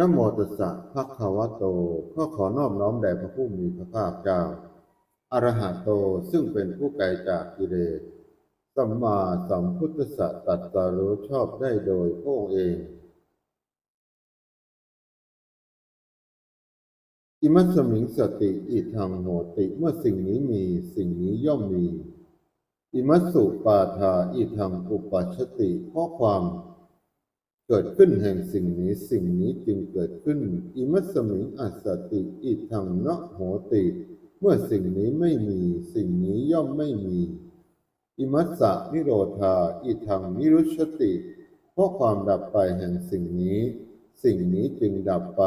นโมตัสสะภะคะวะโตข้อขอนอบน้อมแด่พระผู้มีพระภาคเจ้าอรหะโตซึ่งเป็นผู้ไกลจากกิเลสสัมมาสัมพุทธัสสะตัดสรู้ชอบได้โดยพระองค์เอง อิมัสมิงสติอิทังโหติเมื่อสิ่งนี้มีสิ่งนี้ย่อมมี อิมัสสุปาทาอิทังอุปัชติเพราะความ เกิดขึ้นแห่งสิ่งนี้สิ่งนี้จึงเกิดขึ้น อิมัสมิงอัสสติอิทังนะโหติ เมื่อสิ่งนี้ไม่มีสิ่งนี้ย่อมไม่มี อิมัสสะนิโรธาอิทังนิรุชติ เพราะความดับไปแห่งสิ่งนี้ สิ่งนี้จึงดับไป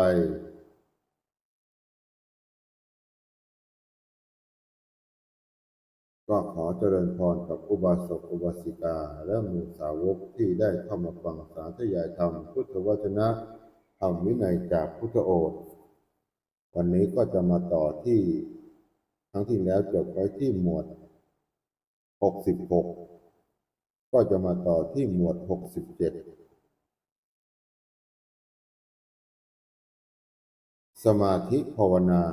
ก็ขอเจริญพรกับอุบาสกอุบาสิกา และหมู่สาวกที่ได้เข้ามาฟังสาธยายธรรมพุทธวจนะธรรมวินัยจากพุทธโอษวันนี้ก็จะมาต่อที่ครั้งที่แล้วจบไว้ที่หมวด 66 ก็จะมาต่อที่หมวด 67 สมาธิภาวนา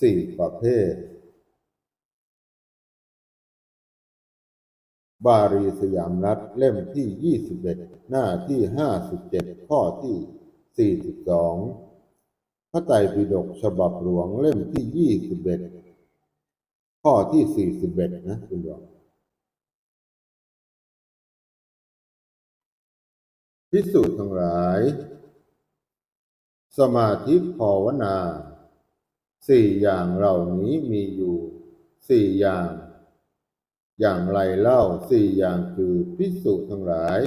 สี่ประเภท บารีสยามรัฐเล่มที่ 21 หน้าที่ 57 ข้อที่ 42 พระไตรปิฎกฉบับหลวงเล่มที่ 21 ข้อที่ 41 นะคุณโยมพิสูจน์ทั้งหลาย สมาธิภาวนา สี่อย่างเหล่านี้มีอยู่ สี่อย่าง อย่างไรเล่าสี่อย่างคือพิสุทั้งหลาย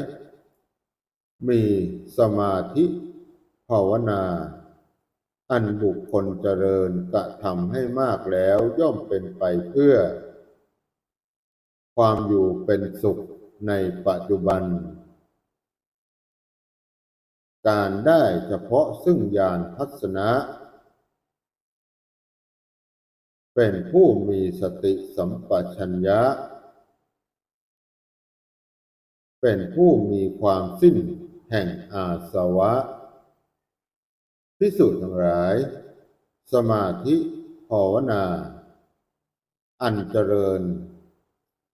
มีสมาธิภาวนา อันบุคคลเจริญกระทำให้มากแล้วย่อมเป็นไปเพื่อ ความอยู่เป็นสุขในปัจจุบัน การได้เฉพาะซึ่งญาณทัศนะ เป็นผู้มีสติสัมปชัญญะ เป็นผู้มีความสิ้นแห่งอาสวะพิสูจน์ทั้งหลาย สมาธิภาวนา อันเจริญ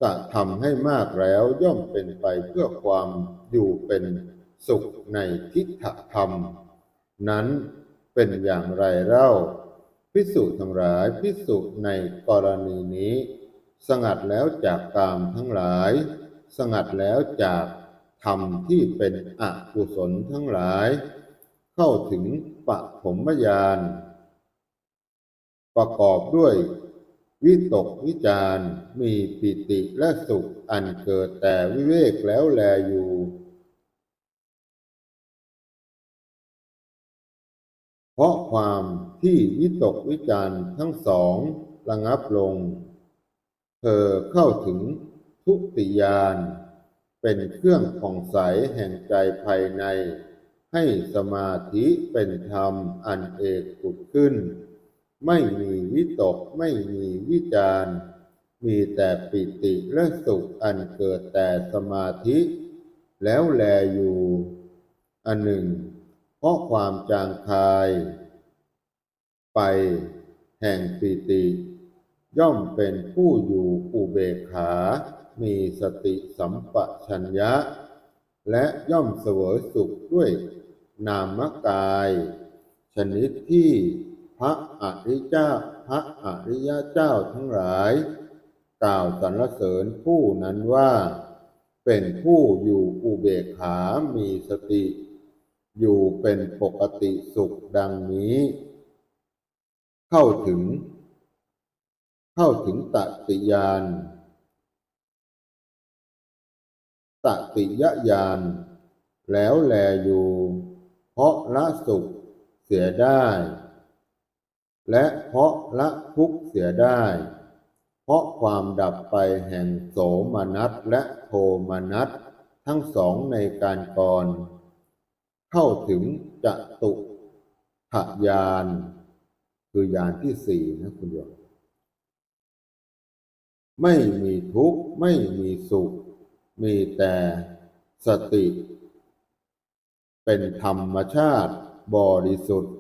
กระทำให้มากแล้วย่อมเป็นไปเพื่อความอยู่เป็นสุขในทิฏฐธรรม นั้นเป็นอย่างไรเล่าพิสูจน์ทั้งหลายพิสูจน์ในกรณีนี้ สงัดแล้วจากกามทั้งหลาย สงัดแล้วจากธรรมที่เป็นอกุศลทั้งหลาย เข้าถึงปฐมญาณประกอบด้วย วิตกวิจารมีปิติและสุขอันเกิดแต่วิเวกแล้วแลอยู่ เพราะความที่วิตกวิจารทั้งสองระงับลง เธอเข้าถึง ทุติยาน เป็นเครื่องผ่องใสแห่งใจภายใน ให้สมาธิเป็นธรรมอันเอกผุดขึ้น ไม่มีวิตกไม่มีวิจารมีแต่ปิติและสุขอันเกิดแต่สมาธิ แล้วแลอยู่ อันหนึ่ง เพราะความจางคาย ไปแห่งปิติ ย่อมเป็นผู้อยู่อุเบกขา มีสติสัมปชัญญะ และย่อมเสวยสุขด้วยนามกาย ชนิดที่พระอริยเจ้าพระอริยเจ้าทั้งหลาย กล่าวสรรเสริญผู้นั้นว่า เป็นผู้อยู่อุเบกขามีสติ อยู่เป็นปกติสุขดังนี้ เข้าถึง เข้าถึงตติยาน ตติยญาณแล้วแลอยู่ เพราะละสุขเสียได้ และเพราะละทุกข์เสียได้ เพราะความดับไปแห่งโสมนัสและโทมนัสทั้งสองในการก่อน เข้าถึงจตุถยาน คือยานที่สี่นะคุณโยมไม่มีทุกข์ ไม่มีสุข มีแต่สติ เป็นธรรมชาติบริสุทธิ์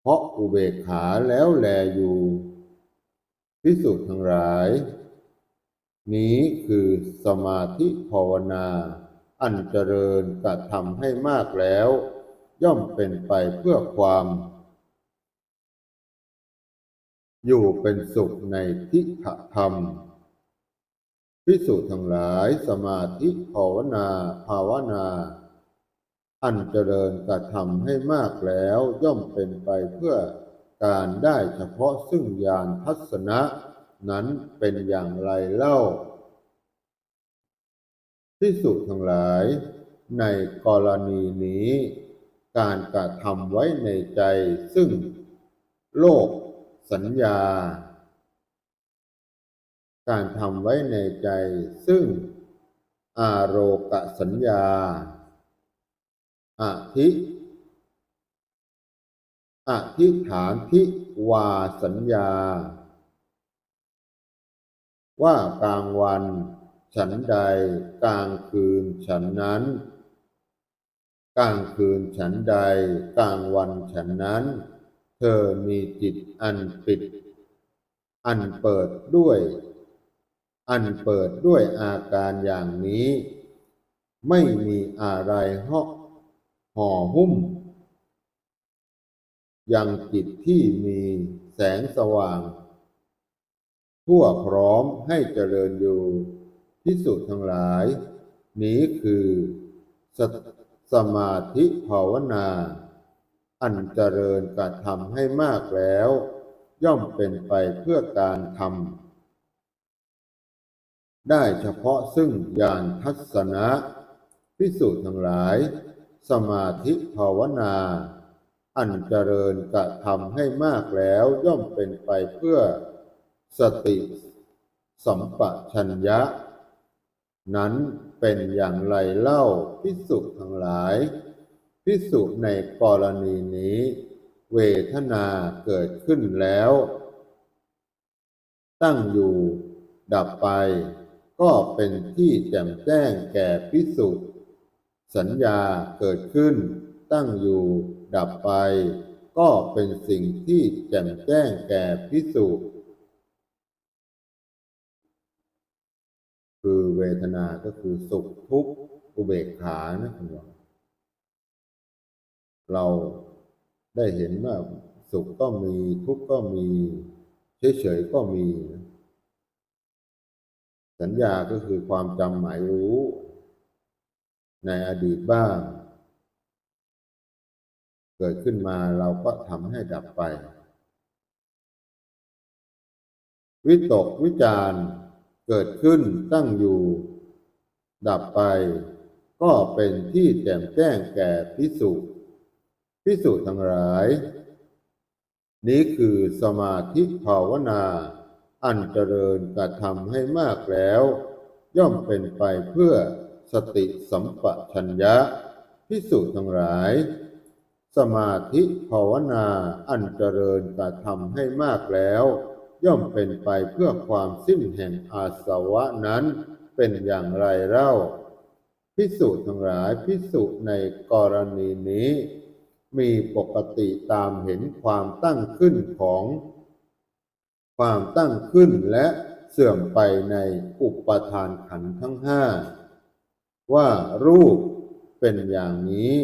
เพราะอุเบกขาแล้วแลอยู่พิสุทธิ์ทั้งหลาย นี้คือสมาธิภาวนา อันเจริญกระทำให้มากแล้ว ย่อมเป็นไปเพื่อความ อยู่เป็นสุขในทิฏฐธรรม พิสุทธ์ทั้งหลายสมาธิภาวนา ภาวนา อันเจริญกระทำให้มากแล้วย่อมเป็นไปเพื่อการได้เฉพาะซึ่งญาณทัศนะนั้นเป็นอย่างไรเล่าที่สุดทั้งหลาย ในกรณีนี้ การกระทำไว้ในใจซึ่ง โลก สัญญา การทำไว้ในใจ ซึ่งอารมกสัญญาอธิอธิฐานทิวาสัญญา ว่ากลางวันฉันใดกลางคืนฉันนั้น กลางคืนฉันใดกลางวันฉันนั้น เธอมีจิตอันปิด อันเปิดด้วย อันเปิดด้วยอาการอย่างนี้ ไม่มีอะไรห่อห่อหุ้ม ยังจิตที่มีแสงสว่าง ทั่วพร้อมให้เจริญอยู่ที่สุดทั้งหลาย นี้คือสสมาธิภาวนา อันเจริญกระทำให้มากแล้ว ย่อมเป็นไปเพื่อการทำ ได้เฉพาะซึ่งญาณทัศนะพิสูจน์ทั้งหลาย สมาธิภาวนา อันเจริญกระทำให้มากแล้วย่อมเป็นไปเพื่อสติสัมปชัญญะ นั้นเป็นอย่างไรเล่าพิสุทั้งหลาย พิสุในกรณีนี้ เวทนาเกิดขึ้นแล้ว ตั้งอยู่ดับไป ก็เป็นที่แจ่มแจ้งแก่พิสุสัญญาเกิดขึ้น ตั้งอยู่ดับไป ก็เป็นสิ่งที่แจ่มแจ้งแก่พิสุคือเวทนาก็คือสุขทุกข์อุเบกขานะคุณผู้เราได้เห็นว่าสุขก็มีทุกข์ก็มี เฉยๆก็มี สัญญาก็คือความจำหมายรู้ ในอดีตบ้าง เกิดขึ้นมาเราก็ทำให้ดับไป วิตกวิจารเกิดขึ้นตั้งอยู่ ดับไป ก็เป็นที่แจ่มแจ้งแก่พิสุพิสุทั้งหลาย นี้คือสมาธิภาวนา อันเจริญกระทำให้มากแล้ว ย่อมเป็นไปเพื่อสติสัมปชัญญะพิสุทั้งหลาย สมาธิภาวนาอันเจริญกระทำให้มากแล้ว ย่อมเป็นไปเพื่อความสิ้นแห่งอาสวะนั้นเป็นอย่างไรเล่าพิสุทั้งหลายพิสุในกรณีนี้ มีปกติตามเห็นความตั้งขึ้นของ ความตั้งขึ้นและเสื่อมไปในอุปทานขันทั้งห้าว่ารูปเป็นอย่างนี้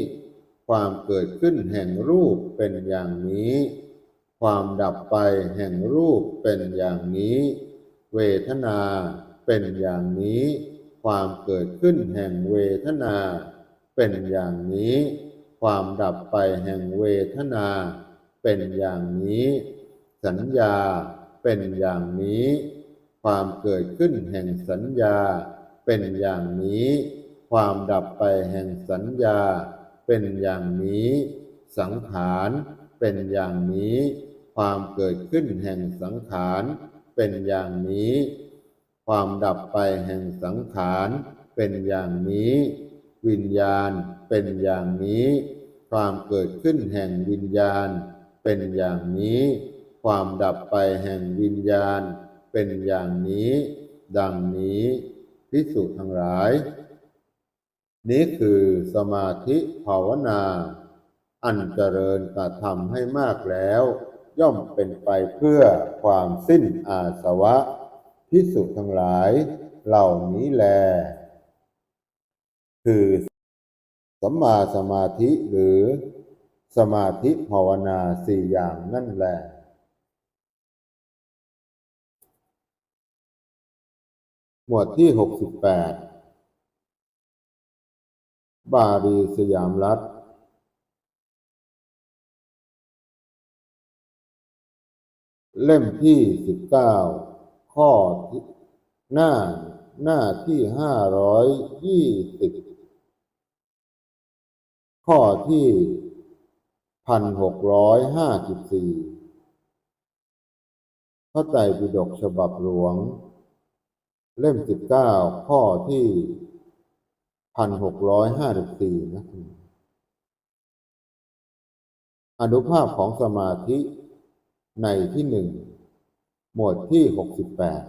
ความเกิดขึ้นแห่งรูปเป็นอย่างนี้ ความดับไปแห่งรูปเป็นอย่างนี้ เวทนาเป็นอย่างนี้ ความเกิดขึ้นแห่งเวทนา เป็นอย่างนี้ ความดับไปแห่งเวทนา เป็นอย่างนี้ สัญญา เป็นอย่างนี้ ความเกิดขึ้นแห่งสัญญา เป็นอย่างนี้ ความดับไปแห่งสัญญา เป็นอย่างนี้ สังขารเป็นอย่างนี้ ความเกิดขึ้นแห่งสังขารเป็นอย่างนี้ ความดับไปแห่งสังขารเป็นอย่างนี้ วิญญาณเป็นอย่างนี้ ความเกิดขึ้นแห่งวิญญาณ เป็นอย่างนี้ ความดับไปแห่งวิญญาณเป็นอย่างนี้ ดังนี้พิสุทั้งหลาย นี้คือสมาธิภาวนา อันเจริญกระทำให้มากแล้ว ย่อมเป็นไปเพื่อความสิ้นอาสวะพิสุทั้งหลาย เหล่านี้แล คือสัมมาสมาธิหรือสมาธิภาวนาสี่อย่างนั่นแหละ หมวดที่หกสิบแปดบาลีสยามรัฐ เล่มที่สิบเก้าข้อที่หน้าหน้าที่ห้าร้อยยี่สิบข้อที่พันหกร้อยห้าสิบสี่พระไตรปิฎกฉบับหลวง เล่มสิบเก้าข้อที่พันหกร้อยห้าสิบสี่นะอนุภาพของสมาธิในที่หนึ่งหมวดที่หกสิบแปด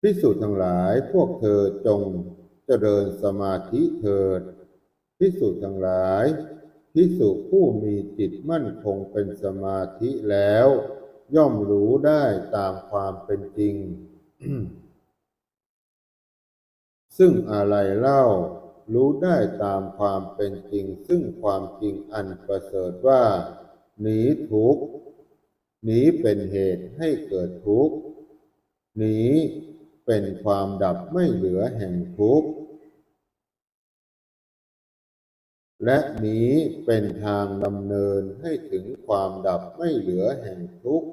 พิสูจน์ทั้งหลายพวกเธอจงเจริญสมาธิเถิดพิสูจน์ทั้งหลายพิสุผู้มีจิตมั่นคงเป็นสมาธิแล้ว ย่อมรู้ได้ตามความเป็นจริง ซึ่งอะไรเล่า รู้ได้ตามความเป็นจริง ซึ่งความจริงอันประเสริฐว่า หนีทุกข์หนีเป็นเหตุให้เกิดทุกข์หนีเป็นความดับไม่เหลือแห่งทุกข์และนี้เป็นทางดำเนินให้ถึงความดับไม่เหลือแห่งทุกข์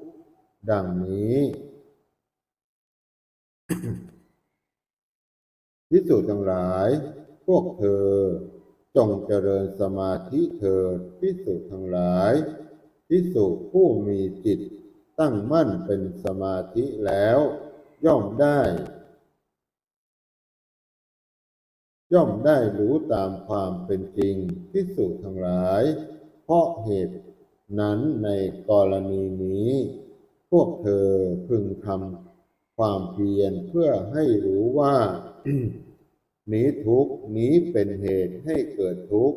ดังนี้ พิสูจน์ทั้งหลาย พวกเธอ จงเจริญสมาธิเถิดพิสูจน์ทั้งหลาย พิสูจน์ผู้มีจิตตั้งมั่นเป็นสมาธิแล้ว ย่อมได้ ย่อมได้รู้ตามความเป็นจริงพิสูจน์ทั้งหลาย เพราะเหตุนั้นในกรณีนี้ พวกเธอพึงทำความเพียรเพื่อให้รู้ว่านี้ทุกนี้เป็นเหตุให้เกิดทุก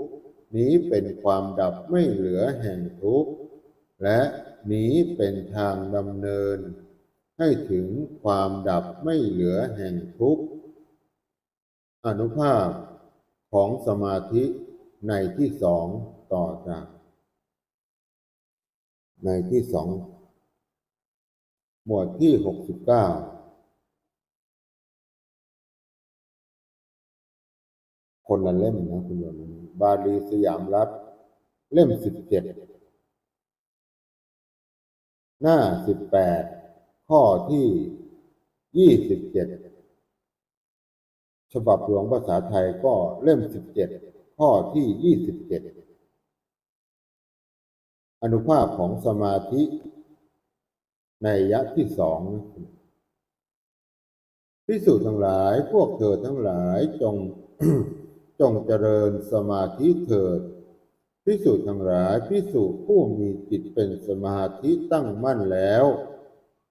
นี้เป็นความดับไม่เหลือแห่งทุกข์ และนี้เป็นทางดำเนิน ให้ถึงความดับไม่เหลือแห่งทุกข์ อนุภาพของสมาธิในที่สองต่อจาก ในที่สอง หมวดที่หกสิบเก้าคนละเล่มนะคุณโยมบาลีสยามรัฐ เล่มสิบเจ็ดหน้าสิบแปดข้อที่ยี่สิบเจ็ดฉบับหลวงภาษาไทยก็เล่มสิบเจ็ดข้อที่ยี่สิบเจ็ดอนุภาพของสมาธิ ในยะที่สองพิสูจน์ทั้งหลายพวกเธอทั้งหลายจงจงเจริญสมาธิเถิดพิสูจน์ทั้งหลายพิสูจน์ผู้มีจิตเป็นสมาธิตั้งมั่นแล้ว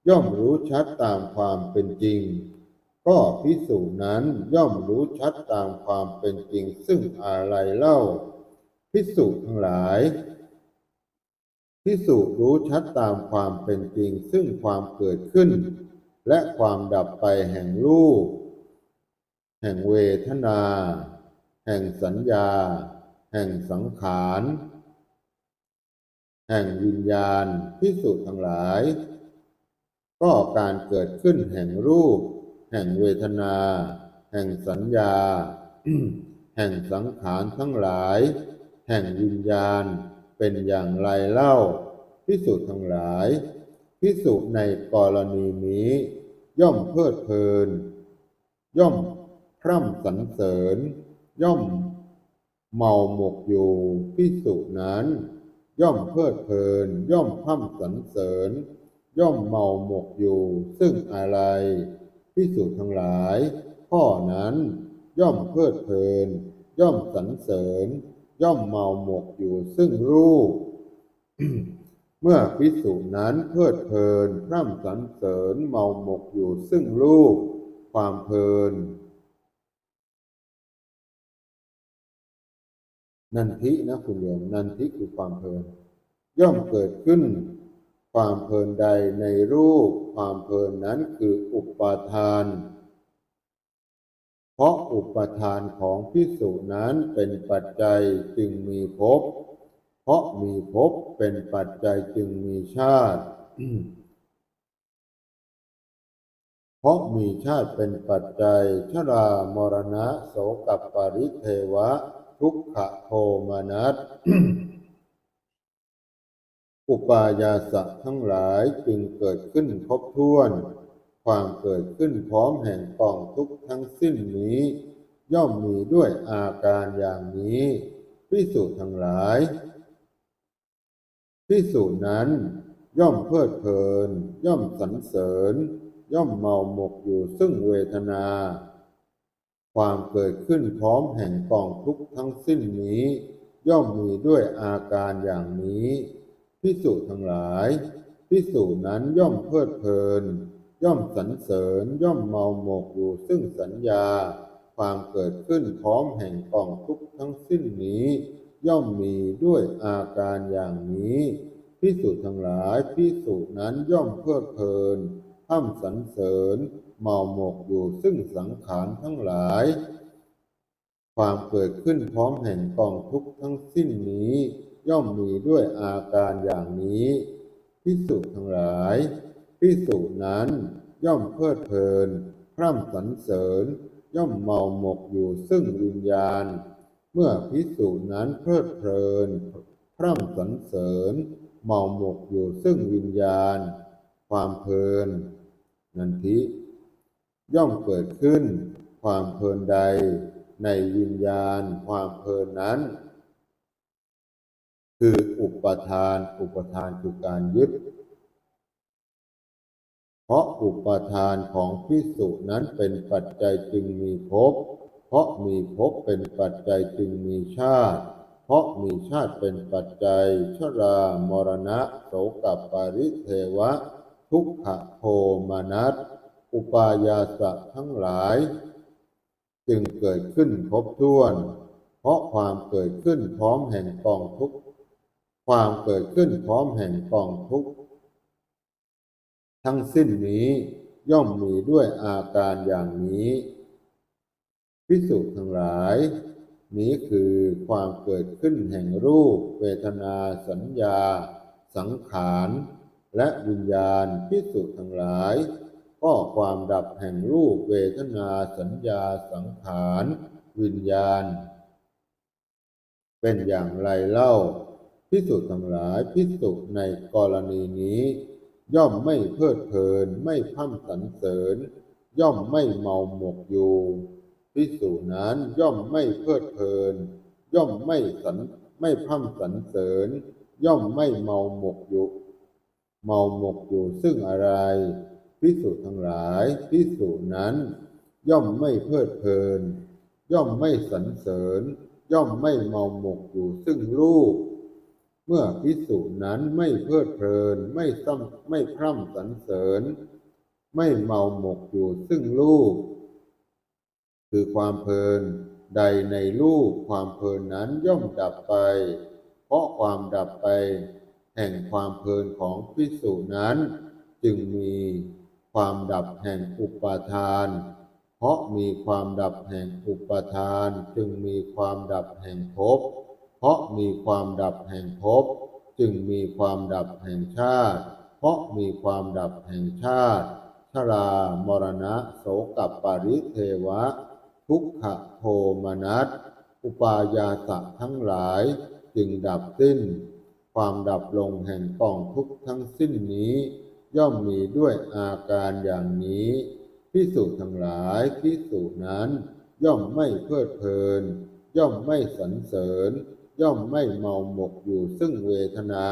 ย่อมรู้ชัดตามความเป็นจริง ก็พิสูจน์นั้นย่อมรู้ชัดตามความเป็นจริง ซึ่งอะไรเล่า พิสูจน์ทั้งหลาย พิสูจน์รู้ชัดตามความเป็นจริง ซึ่งความเกิดขึ้น และความดับไปแห่งรูป แห่งเวทนา แห่งสัญญา แห่งสังขาร แห่งวิญญาณพิสูจน์ทั้งหลาย ก็การเกิดขึ้นแห่งรูป แห่งเวทนา แห่งสัญญา แห่งสังขารทั้งหลาย แห่งวิญญาณ เป็นอย่างไรเล่าพิสูจน์ทั้งหลายพิสูจน์ในกรณีนี้ ย่อมเพลิดเพลิน ย่อมพร่ำสรรเสริญ ย่อมเมาหมกอยู่พิสูจน์นั้น ย่อมเพลิดเพลิน ย่อมพร่ำสรรเสริญ ย่อมเมาหมกอยู่ ซึ่งอะไรพิสูจน์ทั้งหลาย ข้อนั้น ย่อมเพลิดเพลิน ย่อมสรรเสริญ ย่อมเมาหมกอยู่ซึ่งรูป เมื่อพิสูจนั้นเพลิดเพลินร่ำสรรเสริญเมาหมกอยู่ซึ่งรูป ความเพลิน นันทินะคุณโยมนันทิคือความเพลิน ย่อมเกิดขึ้น ความเพลินใดในรูป ความเพลินนั้นคืออุปาทาน เพราะอุปทานของพิสุนั้นเป็นปัจจัยจึงมีภพ เพราะมีภพเป็นปัจจัยจึงมีชาติ เพราะมีชาติเป็นปัจจัย ชรามรณะโสกับปริเทวะ ทุกขโทมนัสอุปายาสะทั้งหลายจึงเกิดขึ้นครบถ้วน ความเกิดขึ้นพร้อมแห่งกองทุกทั้งสิ้นนี้ ย่อมมีด้วยอาการอย่างนี้พิสูจน์ทั้งหลายพิสูจน์นั้น ย่อมเพลิดเพลิน ย่อมสรรเสริญ ย่อมเมาหมกอยู่ซึ่งเวทนา ความเกิดขึ้นพร้อมแห่งกองทุกทั้งสิ้นนี้ ย่อมมีด้วยอาการอย่างนี้พิสูจน์ทั้งหลายพิสูจน์นั้นย่อมเพลิดเพลิน ย่อมสรรเสริญย่อมเมาหมกอยู่ซึ่งสัญญา ความเกิดขึ้นพร้อมแห่งกองทุกข์ทั้งสิ้นนี้ ย่อมมีด้วยอาการอย่างนี้พิสูจน์ทั้งหลายพิสูจน์นั้นย่อมเพลิดเพลินห้ำสรรเสริญเมาหมกอยู่ซึ่งสังขารทั้งหลาย ความเกิดขึ้นพร้อมแห่งกองทุกข์ทั้งสิ้นนี้ ย่อมมีด้วยอาการอย่างนี้พิสุทั้งหลาย พิสุนั้นย่อมเพลิดเพลิน พร่ำสรรเสริญ ย่อมเมาหมกอยู่ซึ่งวิญญาณ เมื่อพิสุนั้นเพลิดเพลิน พร่ำสรรเสริญ เมาหมกอยู่ซึ่งวิญญาณ ความเพลิน นันทิ ย่อมเกิดขึ้น ความเพลินใด ในวิญญาณความเพลินนั้น คืออุปทาน อุปทานคือการยึด เพราะอุปทานของพิสุนั้นเป็นปัจจัยจึงมีภพ เพราะมีภพเป็นปัจจัยจึงมีชาติ เพราะมีชาติเป็นปัจจัย ชรามรณะโสกับปริเทวะ ทุกขโทมานัส อุปายาสะทั้งหลาย จึงเกิดขึ้นครบถ้วน เพราะความเกิดขึ้นพร้อมแห่งกองทุกข์ความเกิดขึ้นพร้อมแห่งกองทุกข์ ทั้งสิ้นนี้ย่อมมีด้วยอาการอย่างนี้พิสุทั้งหลาย นี้คือความเกิดขึ้นแห่งรูป เวทนาสัญญา สังขาร และวิญญาณพิสุทั้งหลาย ก็ความดับแห่งรูป เวทนาสัญญาสังขาร วิญญาณ เป็นอย่างไรเล่าพิสุทั้งหลายพิสุในกรณีนี้ ย่อมไม่เพลิดเพลิน ไม่พร่ำสรรเสริญ ย่อมไม่เมาหมกอยู่พิสูจนั้นย่อมไม่เพลิดเพลิน ย่อมไม่สันไม่พร่ำสรรเสริญ ย่อมไม่เมาหมกอยู่ เมาหมกอยู่ซึ่งอะไรพิสูจทั้งหลายพิสูจนั้น ย่อมไม่เพลิดเพลิน ย่อมไม่สรรเสริญ ย่อมไม่เมาหมกอยู่ซึ่งรูป เมื่อพิสูจนั้นไม่เพลิดเพลินไม่ซ้ำไม่พร่ำสรรเสริญ ไม่เมาหมกอยู่ซึ่งรูปคือความเพลินใดในรูปความเพลินนั้นย่อมดับไป เพราะความดับไป แห่งความเพลินของพิสูจนั้น จึงมีความดับแห่งอุปาทาน เพราะมีความดับแห่งอุปาทาน จึงมีความดับแห่งภพ เพราะมีความดับแห่งภพจึงมีความดับแห่งชาติ เพราะมีความดับแห่งชาติชรามรณะโสกับปริเทวะ ทุกขโทมนัสอุปายาสะทั้งหลายจึงดับสิ้น ความดับลงแห่งกองทุกข์ทั้งสิ้นนี้ ย่อมมีด้วยอาการอย่างนี้พิสูจทั้งหลายพิสูจน์นั้น ย่อมไม่เพลิดเพลิน ย่อมไม่สรรเสริญ ย่อมไม่เมาหมกอยู่ซึ่งเวทนา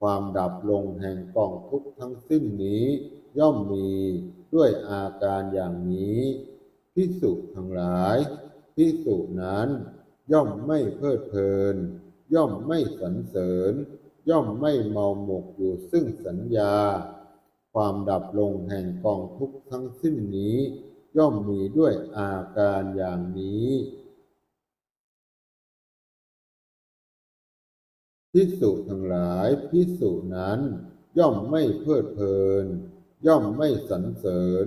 ความดับลงแห่งกองทุกข์ทั้งสิ้นนี้ ย่อมมีด้วยอาการอย่างนี้พิสุทั้งหลายพิสุนั้นย่อมไม่เพลิดเพลิน ย่อมไม่สรรเสริญ ย่อมไม่เมาหมกอยู่ซึ่งสัญญา ความดับลงแห่งกองทุกข์ทั้งสิ้นนี้ ย่อมมีด้วยอาการอย่างนี้ พิสุทั้งหลายพิสุนั้น ย่อมไม่เพลิดเพลิน ย่อมไม่สรรเสริญ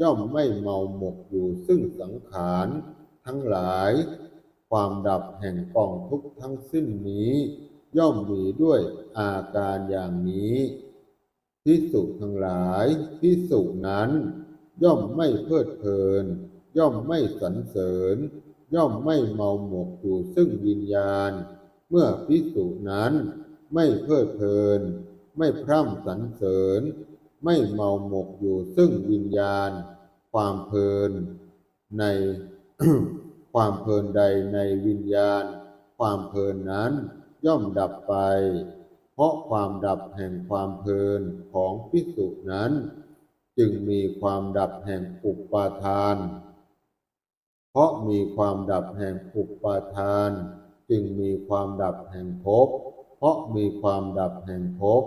ย่อมไม่เมาหมกอยู่ซึ่งสังขารทั้งหลาย ความดับแห่งกองทุกข์ทั้งสิ้นนี้ ย่อมมีด้วยอาการอย่างนี้พิสุทั้งหลายพิสุนั้น ย่อมไม่เพลิดเพลิน ย่อมไม่สรรเสริญ ย่อมไม่เมาหมกอยู่ซึ่งวิญญาณ เมื่อพิสุนั้นไม่เพลิดเพลิน ไม่พร่ำสรรเสริญ ไม่เมาหมกอยู่ซึ่งวิญญาณ ความเพลิน ในความเพลินใดในวิญญาณ ความเพลินนั้นย่อมดับไป เพราะความดับแห่งความเพลินของพิสุนั้น จึงมีความดับแห่งอุปาทาน เพราะมีความดับแห่งอุปาทาน จึงมีความดับแห่งภพ เพราะมีความดับแห่งภพ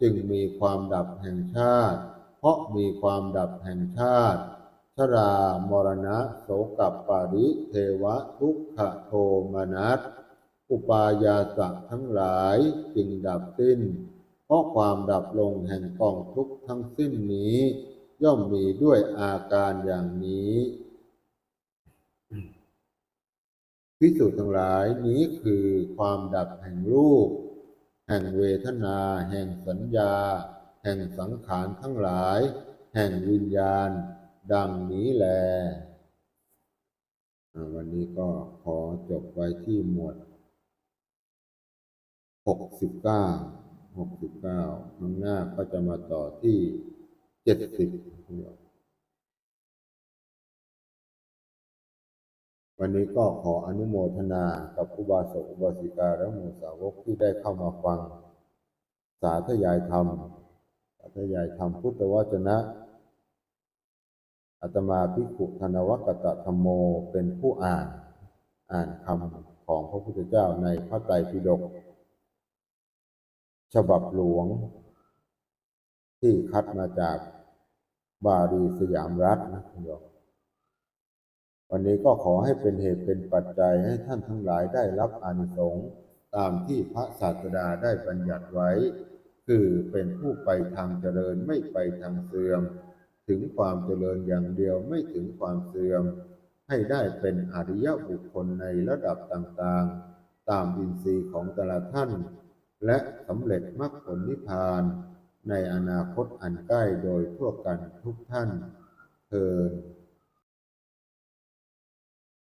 จึงมีความดับแห่งชาติ เพราะมีความดับแห่งชาติ ชรามรณะโสกับปาริเทวะทุกขโทมนัส อุปายาสะทั้งหลายจึงดับสิ้น เพราะความดับลงแห่งกองทุกข์ทั้งสิ้นนี้ ย่อมมีด้วยอาการอย่างนี้ พิสูจน์ทั้งหลายนี้คือความดับแห่งรูป แห่งเวทนา แห่งสัญญา แห่งสังขารทั้งหลาย แห่งวิญญาณ ดังนี้แล วันนี้ก็ขอจบไว้ที่หมวด 69 69 ข้างหน้าก็จะมาต่อที่ 70 วันนี้ก็ขออนุโมทนากับอุบาสกอุบาสิกาและหมู่สาวกที่ได้เข้ามาฟัง สาธยายธรรม สาธยายธรรมพุทธวจนะอาตมาภิกขุธนวกตธรรมโมเป็นผู้อ่านอ่านคำของพระพุทธเจ้าในพระไตรปิฎกฉบับหลวง ที่คัดมาจากบาลีสยามรัฐนะคุณโยม วันนี้ก็ขอให้เป็นเหตุเป็นปัจจัยให้ท่านทั้งหลายได้รับอานิสงส์ตามที่พระศาสดาได้บัญญัติไว้ คือเป็นผู้ไปทางเจริญไม่ไปทางเสื่อม ถึงความเจริญอย่างเดียวไม่ถึงความเสื่อม ให้ได้เป็นอริยบุคคลในระดับต่างๆ ตามอินทรีย์ของแต่ละท่าน และสำเร็จมรรคผลนิพพาน ในอนาคตอันใกล้โดยทั่วกันทุกท่านเทิน